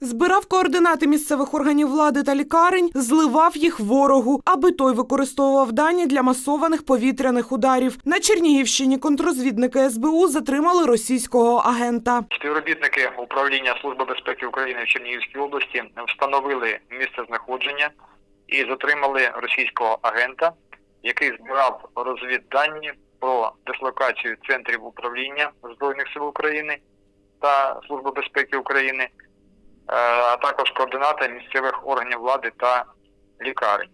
Збирав координати місцевих органів влади та лікарень, зливав їх ворогу, аби той використовував дані для масованих повітряних ударів. На Чернігівщині контрозвідники СБУ затримали російського агента. Співробітники управління Служби безпеки України в Чернігівській області встановили місце знаходження і затримали російського агента, який збирав розвіддані про дислокацію центрів управління Збройних сил України та Служби безпеки України, а також координати місцевих органів влади та лікарень.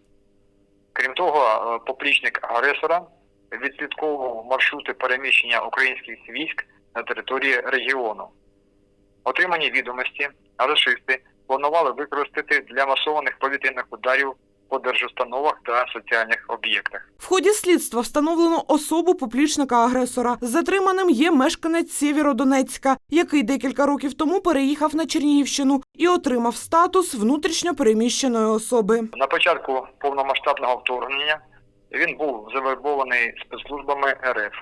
Крім того, е, поплічник агресора відслідковував маршрути переміщення українських військ на території регіону. Отримані відомості рашисти планували використати для масованих повітряних ударів по держустановах та соціальних об'єктах. В ході слідства встановлено особу поплічника агресора. Затриманим є мешканець Сєвєродонецька, який декілька років тому переїхав на Чернігівщину і отримав статус внутрішньо переміщеної особи. На початку повномасштабного вторгнення він був завербований спецслужбами РФ.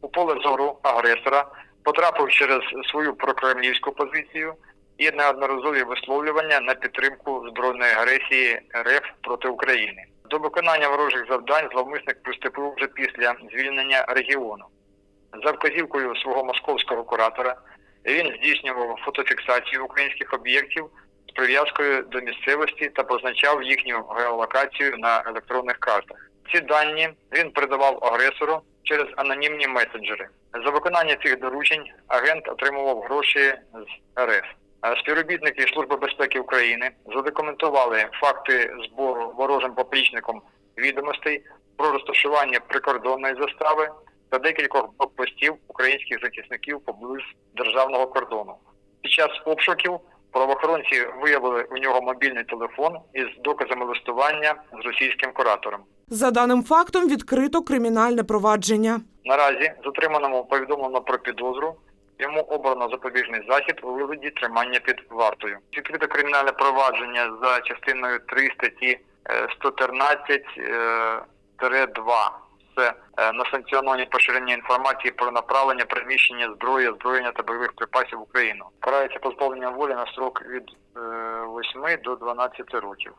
У поле зору агресора потрапив через свою прокремлівську позицію і неодноразові висловлювання на підтримку збройної агресії РФ проти України. До виконання ворожих завдань зловмисник приступив вже після звільнення регіону. За вказівкою свого московського куратора він здійснював фотофіксацію українських об'єктів з прив'язкою до місцевості та позначав їхню геолокацію на електронних картах. Ці дані він передавав агресору через анонімні месенджери. За виконання цих доручень агент отримував гроші з РФ. Співробітники Служби безпеки України задокументували факти збору ворожим поплічником відомостей про розташування прикордонної застави та декількох блокпостів українських захисників поблизу державного кордону. Під час обшуків правоохоронці виявили у нього мобільний телефон із доказами листування з російським куратором. За даним фактом відкрито кримінальне провадження. Наразі затриманому повідомлено про підозру. Йому обрано запобіжний захід у вигляді тримання під вартою. Відкрито кримінальне провадження за частиною 3 статті е, 113 е, 2. Це е, на санкціоновані поширення інформації про направлення, приміщення зброї, озброєння та бойових припасів в Україну. Карається позбавлення волі на строк від е, 8 до 12 років.